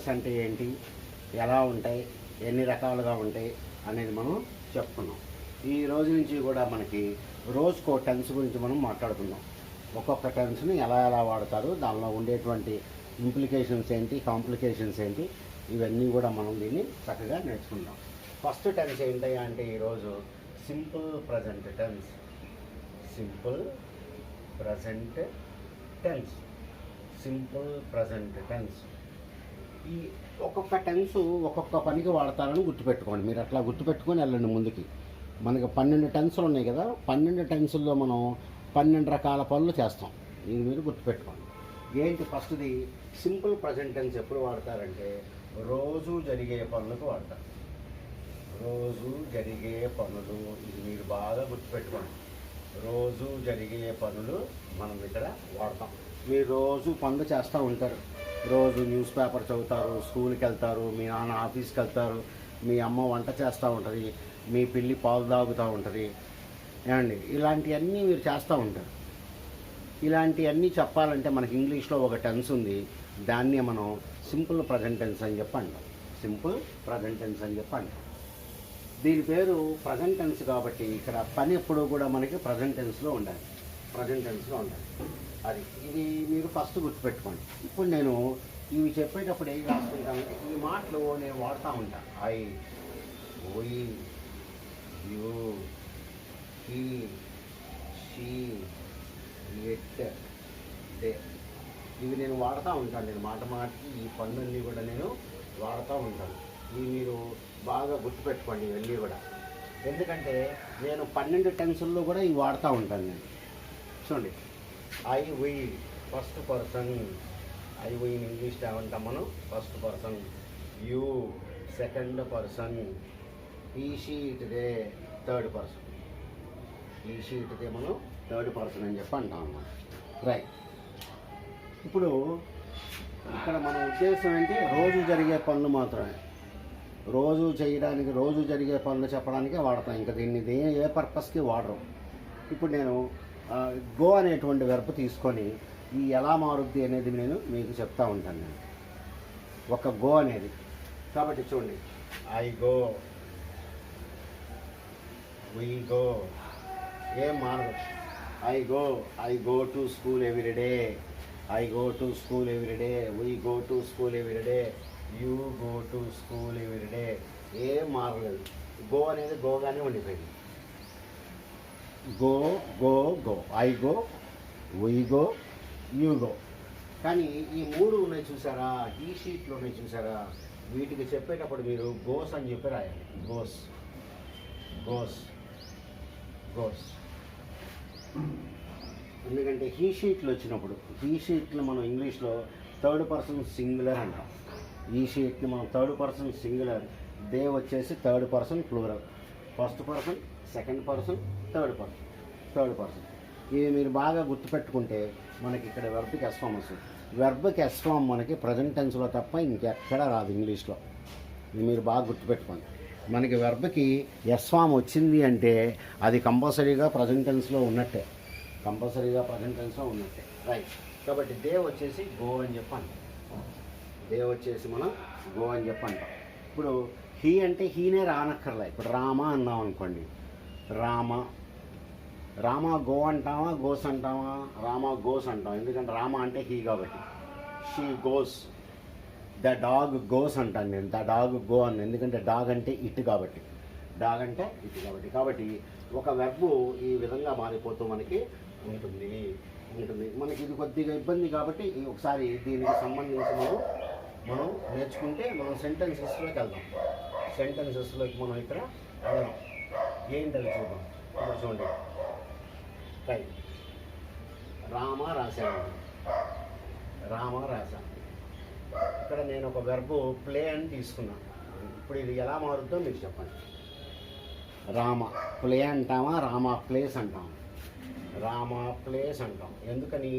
Tenses అంటే ఏంటి? ఎలా ఉంటాయి? ఎన్ని రకాలుగా ఉంటాయి? అనేది మనం చెప్పుకున్నాం. ఈ రోజు నుంచి కూడా మనకి రోజుకో టెన్స్ గురించి మనం మాట్లాడుకుందాం. ఒక్కొక్క టెన్స్ని ఎలా ఎలా వాడతారు? దానిలో ఉండేటువంటి ఇంప్లికేషన్స్ ఏంటి? కాంప్లికేషన్స్ ఏంటి? ఇవన్నీ కూడా మనం దీన్ని చక్కగా నేర్చుకుందాం. ఫస్ట్ టెన్స్ ఏంటి అంటే ఈరోజు simple present tense simple present tense simple present tense ఈ ఒక్కొక్క టెన్స్ ఒక్కొక్క పనికి వాడతారని గుర్తుపెట్టుకోండి. మీరు అట్లా గుర్తుపెట్టుకొని వెళ్ళండి ముందుకి. మనకి పన్నెండు టెన్సులు ఉన్నాయి కదా పన్నెండు టెన్సుల్లో మనం పన్నెండు రకాల పనులు చేస్తాం. ఇది మీరు గుర్తుపెట్టుకోండి. ఏంటి ఫస్ట్ది సింపుల్ ప్రజెంట్ టెన్స్ ఎప్పుడు వాడతారంటే రోజు జరిగే పనులకు వాడతారు. రోజు జరిగే పనులు ఇది మీరు బాగా గుర్తుపెట్టుకోండి. రోజు జరిగే పనులు మనం ఇక్కడ వాడతాం. మీరు రోజు పనులు చేస్తూ ఉంటారు. రోజు న్యూస్ పేపర్ చదువుతారు స్కూల్కి వెళ్తారు మీ నాన్న ఆఫీస్కి వెళ్తారు మీ అమ్మ వంట చేస్తూ ఉంటుంది మీ పిల్లి పాలు తాగుతూ ఉంటుంది. ఏమండి? ఇలాంటివన్నీ మీరు చేస్తూ ఉంటారు. ఇలాంటివన్నీ చెప్పాలంటే మనకి ఇంగ్లీష్లో ఒక టెన్స్ ఉంది. దాన్నే మనం సింపుల్ ప్రజెంట్ టెన్స్ అని చెప్పండి. సింపుల్ ప్రజెంట్ టెన్స్ అని చెప్పండి. దీని పేరు ప్రజెంట్ టెన్స్ కాబట్టి ఇక్కడ పని ఎప్పుడూ కూడా మనకి ప్రజెంట్ టెన్స్లో ఉండాలి. ప్రజెంట్ టెన్స్లో ఉండాలి. అది. ఇది మీరు ఫస్ట్ గుర్తుపెట్టుకోండి. ఇప్పుడు నేను ఇవి చెప్పేటప్పుడు ఏం రాసుకుంటానంటే ఈ మాటలు నేను వాడుతూ ఉంటా. I we you he she it they. ఇవి నేను వాడుతూ ఉంటాను. నేను మాట మాటకి ఈ పనులన్నీ కూడా నేను వాడుతూ ఉంటాను. ఇవి మీరు బాగా గుర్తుపెట్టుకోండి ఇవన్నీ కూడా. ఎందుకంటే నేను పన్నెండు టెన్సుల్లో కూడా ఇవి వాడుతూ ఉంటాను నేను. చూడండి. I we first person I we in English ఏమంటాం మనం first person you second person ఈ షీట్దే థర్డ్ పర్సన్ ఈ షీట్దే మనం థర్డ్ పర్సన్ అని చెప్పి అంటాం అన్నమాట. రైట్ ఇప్పుడు ఇక్కడ మన ఉద్దేశం ఏంటి? రోజు జరిగే పనులు మాత్రమే. రోజు చేయడానికి రోజు జరిగే పనులు చెప్పడానికే వాడతాం. ఇంకా దీన్ని దే ఏ పర్పస్కి వాడరు. ఇప్పుడు నేను గో అనేటువంటి వెరపు తీసుకొని ఈ ఎలా మారుద్ది అనేది నేను మీకు చెప్తా ఉంటాను నేను. ఒక గో అనేది. కాబట్టి చూడండి. I go. We go. ఏం మారదు. I go. I go to school everyday I go to school everyday we go to school everyday you go to school everyday ఏం మారలేదు. గో అనేది గోగానే ఉండిపోయింది. Go go go. I go we go you go. కానీ ఈ మూడు ఉన్నాయి చూసారా? ఈ షీట్లు ఉన్నాయి చూసారా? వీటికి చెప్పేటప్పుడు మీరు గోస్ అని చెప్పి రాయాలి. గోస్. గోస్. గోస్. ఎందుకంటే హీ షీట్లు వచ్చినప్పుడు హీ షీట్లు మనం ఇంగ్లీష్లో థర్డ్ పర్సన్ సింగులర్ అంటాం. ఈ షీట్ని మనం థర్డ్ పర్సన్ సింగులర్. దే వచ్చేసి third person plural. First person second person third person third person. ఇవి మీరు బాగా గుర్తుపెట్టుకుంటే మనకి ఇక్కడ వెర్బ్కి ఎస్ఫామ్ వస్తుంది. వెర్బ్కి ఎస్ఫామ్ మనకి ప్రజెంట్ టెన్స్లో తప్ప ఇంకెక్కడ రాదు ఇంగ్లీష్లో ఇది మీరు బాగా గుర్తుపెట్టుకోండి. మనకి వెర్బ్కి ఎస్ఫామ్ వచ్చింది అంటే అది కంపల్సరీగా ప్రజెంట్ టెన్స్లో ఉన్నట్టే. కంపల్సరీగా ప్రజెంట్ టెన్స్లో ఉన్నట్టే. రైట్ కాబట్టి దే వచ్చేసి గో అని చెప్పండి. దే వచ్చేసి మనం గో అని చెప్పంటాం ఇప్పుడు హీ అంటే హీనే రానక్కర్లే. ఇప్పుడు రామ అన్నాం అనుకోండి. రామ రామ గో అంటామా గోస్ అంటామా? రామ గోస్ అంటాం. ఎందుకంటే రామ అంటే హీ కాబట్టి. She goes the dog goes అంటాను నేను. ద డాగ్ గో అని ఎందుకంటే డాగ్ అంటే ఇట్ కాబట్టి. డాగ్ అంటే ఇట్ కాబట్టి. కాబట్టి ఒక వెబ్ ఈ విధంగా మారిపోతూ మనకి ఉంటుంది. ఉంటుంది. మనకి ఇది కొద్దిగా ఇబ్బంది కాబట్టి ఈ ఒకసారి దీనికి సంబంధించి మనం మనం నేర్చుకుంటే మనం సెంటెన్సెస్లోకి వెళ్దాం. సెంటెన్సెస్లోకి మనం ఇక్కడ వెళ్దాం. ఏంటని చూద్దాం. ఇప్పుడు చూడండి. రైట్ రామ రాశాను రామ రాశాను ఇక్కడ నేను ఒక గర్భు ప్లే అని తీసుకున్నాను. ఇప్పుడు ఇది ఎలా మారుద్దో మీరు చెప్పండి. రామ ప్లే అంటామా? రామ ప్లేస్ అంటాం రామ ప్లేస్ అంటాం. ఎందుకని?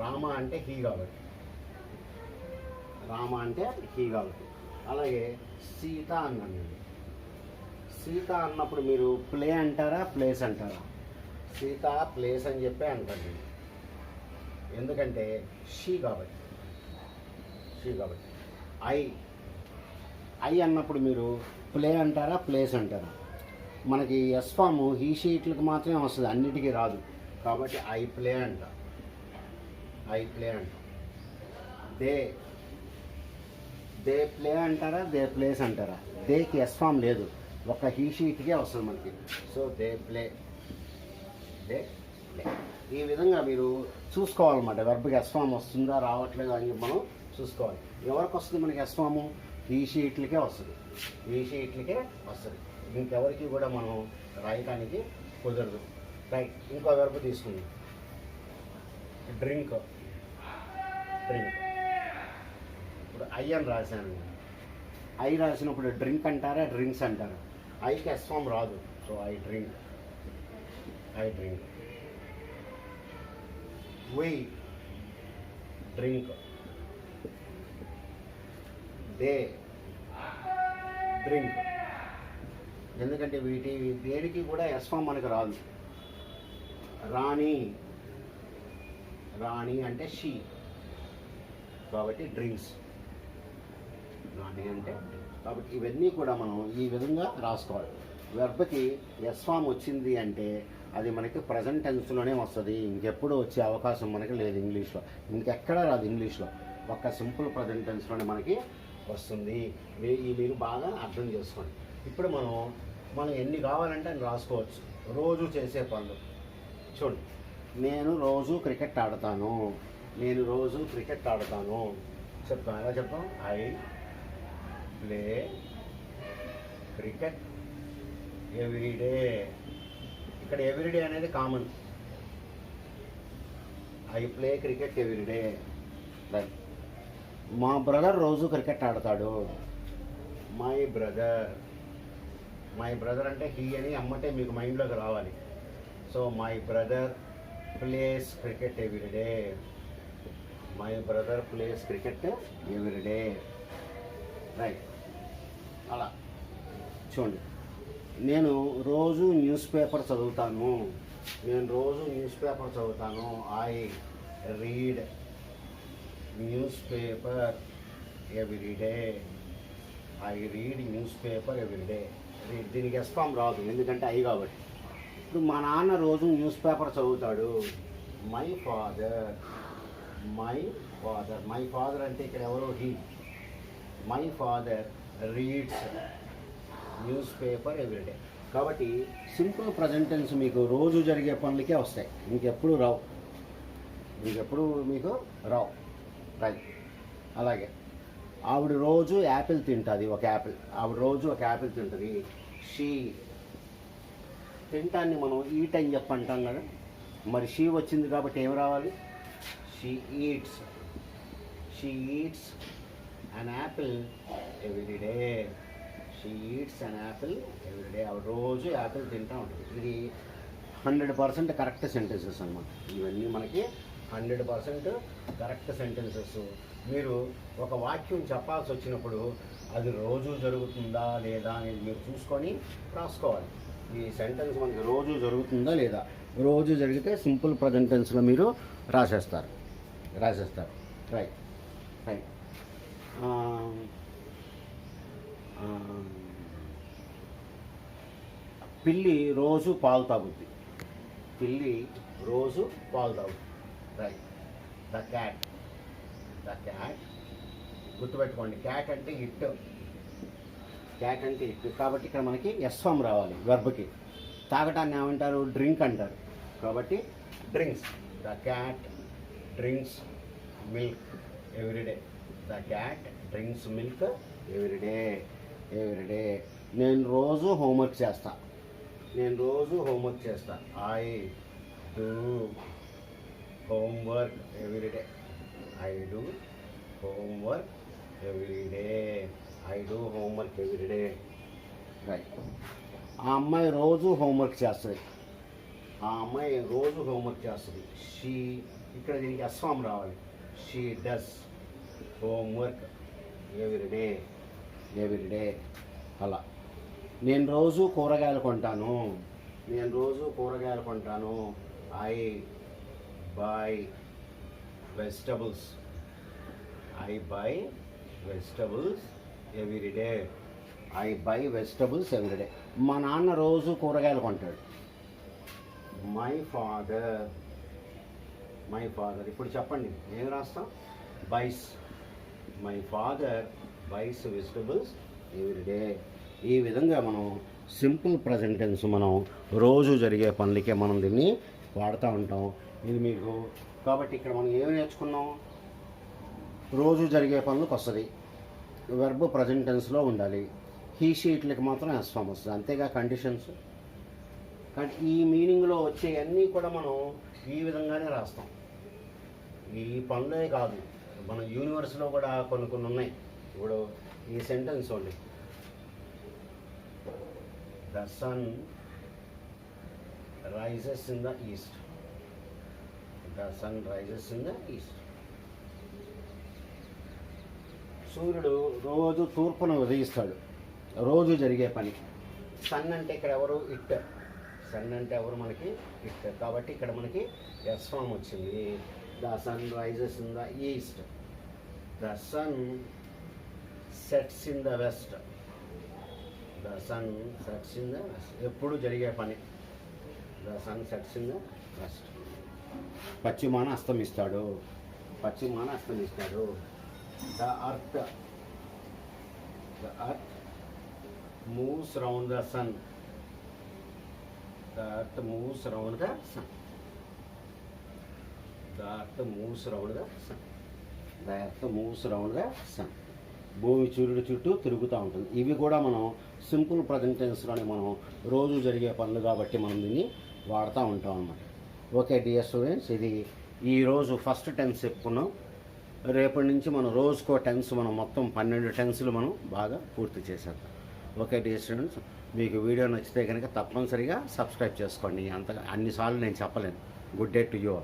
రామ అంటే హీ కాబట్టి. రామ అంటే హీ కాబట్టి. అలాగే సీత అన్నాను సీత అన్నప్పుడు మీరు ప్లే అంటారా? ప్లేస్ అంటారా? సీత ప్లేస్ అని చెప్పే అంటుంది ఎందుకంటే షీ కాబట్టి. షీ కాబట్టి. ఐ ఐ అన్నప్పుడు మీరు ప్లే అంటారా ప్లేస్ అంటారా? మనకి ఎస్ ఫామ్ హీ షీట్లకు మాత్రమే వస్తుంది అన్నిటికీ రాదు. కాబట్టి ఐ ప్లే అంట. ఐ ప్లే అంట. దే దే ప్లే అంటారా దే ప్లేస్ అంటారా? దేకి ఎస్ ఫామ్ లేదు. ఒక హీ షీట్కే వస్తుంది మనకి. So they play. దే ఈ విధంగా మీరు చూసుకోవాలన్నమాట. వెర్బ్కి ఎస్ వస్తుందా రావట్లేదా అని మనం చూసుకోవాలి. ఎవరికి వస్తుంది మనకి ఎస్ ఈ షీట్లకే వస్తుంది. ఈ షీట్లకే వస్తుంది. ఇంకెవరికి కూడా మనం రాయటానికి కుదరదు. రైట్ ఇంకో వెర్బ్ తీసుకుందాం. డ్రింక్. డ్రింక్. ఇప్పుడు ఐ అని రాశాను ఐ రాసినప్పుడు డ్రింక్ అంటారా డ్రింక్స్ అంటారా? ఐకి ఎస్ రాదు. So I drink. I drink we drink. They drink. ఎందుకంటే వీటి దేనికి కూడా ఎస్ఫామ్ మనకు రాదు. రాణి. రాణి అంటే షీ కాబట్టి డ్రింక్స్ రాణి అంటే కాబట్టి ఇవన్నీ కూడా మనం ఈ విధంగా రాసుకోవాలి. వెర్బ్కి ఎస్ ఫామ్ వచ్చింది అంటే అది మనకి ప్రజెంట్ టెన్స్లోనే వస్తుంది. ఇంకెప్పుడు వచ్చే అవకాశం మనకి లేదు ఇంగ్లీష్లో. ఇంకెక్కడా రాదు ఇంగ్లీష్లో. ఒక్క సింపుల్ ప్రజెంట్ టెన్స్లోనే మనకి వస్తుంది. ఈ మీరు బాగా అర్థం చేసుకోండి. ఇప్పుడు మనం మనం ఎన్ని కావాలంటే అని రాసుకోవచ్చు. రోజు చేసే పనులు. చూడండి నేను రోజు క్రికెట్ ఆడతాను. నేను రోజు క్రికెట్ ఆడతాను. చెప్తాను ఎలా చెప్తాం ఐ ప్లే క్రికెట్ ఎవ్రీడే ఇక్కడ ఎవ్రీడే అనేది common I play cricket everyday right మా బ్రదర్ రోజు క్రికెట్ ఆడతాడు. మై బ్రదర్ మై బ్రదర్ అంటే హీ అని అమ్మటే మీకు మైండ్లోకి రావాలి. So my brother plays cricket everyday my brother plays cricket everyday right అలా. చూడండి. నేను రోజు న్యూస్ పేపర్ చదువుతాను. నేను రోజు న్యూస్ పేపర్ చదువుతాను. I read newspaper everyday I read newspaper everyday దీనికి ఎస్పామ్ రాదు ఎందుకంటే ఐ కాబట్టి. ఇప్పుడు మా నాన్న రోజు న్యూస్ పేపర్ చదువుతాడు. My father my father my father అంటే ఇక్కడ ఎవరో he my father reads newspaper everyday కాబట్టి సింపుల్ ప్రజెంటెన్స్ మీకు రోజు జరిగే పనులకే వస్తాయి. ఇంకెప్పుడు రావు. ఇంకెప్పుడు మీకు రావు. రైట్. అలాగే. ఆవిడ రోజు యాపిల్ తింటుంది ఒక యాపిల్. ఆవిడ రోజు ఒక యాపిల్ తింటుంది. షీ తింటాన్ని మనం ఈట్ అని చెప్పి అంటాం కదా. మరి షీ వచ్చింది కాబట్టి ఏం రావాలి? She eats. She eats an apple everyday she eats an apple everyday రోజు యాపిల్ తింటూ ఉంటుంది ఇది హండ్రెడ్ పర్సెంట్ కరెక్ట్ సెంటెన్సెస్ అన్నమాట. ఇవన్నీ మనకి హండ్రెడ్ పర్సెంట్ కరెక్ట్ సెంటెన్సెస్ మీరు ఒక వాక్యం చెప్పాల్సి వచ్చినప్పుడు అది రోజు జరుగుతుందా లేదా అనేది మీరు చూసుకొని రాసుకోవాలి. ఈ సెంటెన్స్ మనకి రోజు జరుగుతుందా లేదా? రోజు జరిగితే సింపుల్ ప్రజెంటెన్స్లో మీరు రాసేస్తారు. రాసేస్తారు. రైట్ రైట్ um, పిల్లి రోజు పాలు తాగుద్ది. పిల్లి రోజు పాలు తాగుద్ది. Right the cat the cat గుర్తుపెట్టుకోండి క్యాట్ అంటే ఇట్ క్యాట్ అంటే ఇట్ కాబట్టి ఇక్కడ మనకి ఎస్ ఫామ్ రావాలి వెర్బ్కి తాగటాన్ని ఏమంటారు? డ్రింక్ అంటారు. కాబట్టి drinks the cat drinks milk everyday the cat drinks milk everyday everyday నేను రోజు హోంవర్క్ చేస్తా. నేను రోజు హోంవర్క్ చేస్తా. I do homework everyday I do homework everyday I do homework everyday right ఆ అమ్మాయి రోజు హోంవర్క్ చేస్తుంది. ఆ అమ్మాయి రోజు హోంవర్క్ చేస్తుంది. షీ ఇక్కడ దీనికి అస్వాం రావాలి. She does homework everyday everyday అలా. నేను రోజు కూరగాయలు కొంటాను. నేను రోజు కూరగాయలు కొంటాను. I buy vegetables. I buy vegetables everyday I buy vegetables every day. మా నాన్న రోజు కూరగాయలు కొంటాడు. My father my father. ఇప్పుడు చెప్పండి ఏం రాస్తాం? Buys. My father buys vegetables every day. ఈ విధంగా మనం సింపుల్ ప్రజెంటెన్స్ మనం రోజు జరిగే పనులకే మనం దీన్ని వాడుతూ ఉంటాం. ఇది మీకు కాబట్టి ఇక్కడ మనం ఏమి నేర్చుకున్నాం? రోజు జరిగే పనులకు వస్తుంది. వెర్బ్ ప్రజెంటెన్స్లో ఉండాలి. హీ షీట్లకి మాత్రం ఎస్ఫామ్ వస్తుంది. అంతేగా కండిషన్స్ కానీ ఈ మీనింగ్లో వచ్చేవన్నీ కూడా మనం ఈ విధంగానే రాస్తాం. ఈ పనులే కాదు. మన యూనివర్స్లో కూడా కొన్ని కొన్ని ఉన్నాయి. ఇప్పుడు ఈ సెంటెన్స్ ఉంది the sun rises in the east the sun rises in the east సూర్యుడు రోజు తూర్పున ఉదయిస్తాడు. రోజు జరిగే పని. సన్ అంటే ఇక్కడ ఎవరు? ఇట్ సన్ అంటే ఎవరు? మనకి ఇట్ కాబట్టి ఇక్కడ మనకి ఎస్ ఫామ్ వచ్చింది. The sun rises in the east the sun sets in the west the sun sets in the west ఎప్పుడు జరిగే పని. The sun sets in the west పశ్చిమాన అస్తమిస్తాడు పశ్చిమాన అస్తమిస్తాడు the earth. The earth. Moves round the sun the earth moves round the sun the earth moves round the sun the earth moves round the sun భూమి సూర్యుడి చుట్టూ తిరుగుతూ ఉంటుంది. ఇవి కూడా మనం సింపుల్ ప్రజెంటెన్స్లోనే మనం రోజు జరిగే పనులు కాబట్టి మనం దీన్ని వాడుతూ ఉంటాం అన్నమాట. ఓకే డియర్ స్టూడెంట్స్ ఇది ఈరోజు ఫస్ట్ టెన్స్ చెప్పుకున్నాం. రేపటి నుంచి మనం రోజుకో టెన్స్ మనం మొత్తం పన్నెండు టెన్స్లు మనం బాగా పూర్తి చేసేద్దాం ఓకే డియర్ స్టూడెంట్స్ మీకు వీడియో నచ్చితే కనుక తప్పనిసరిగా సబ్స్క్రైబ్ చేసుకోండి. అంతగా అన్నిసార్లు నేను చెప్పలేను. Good day to you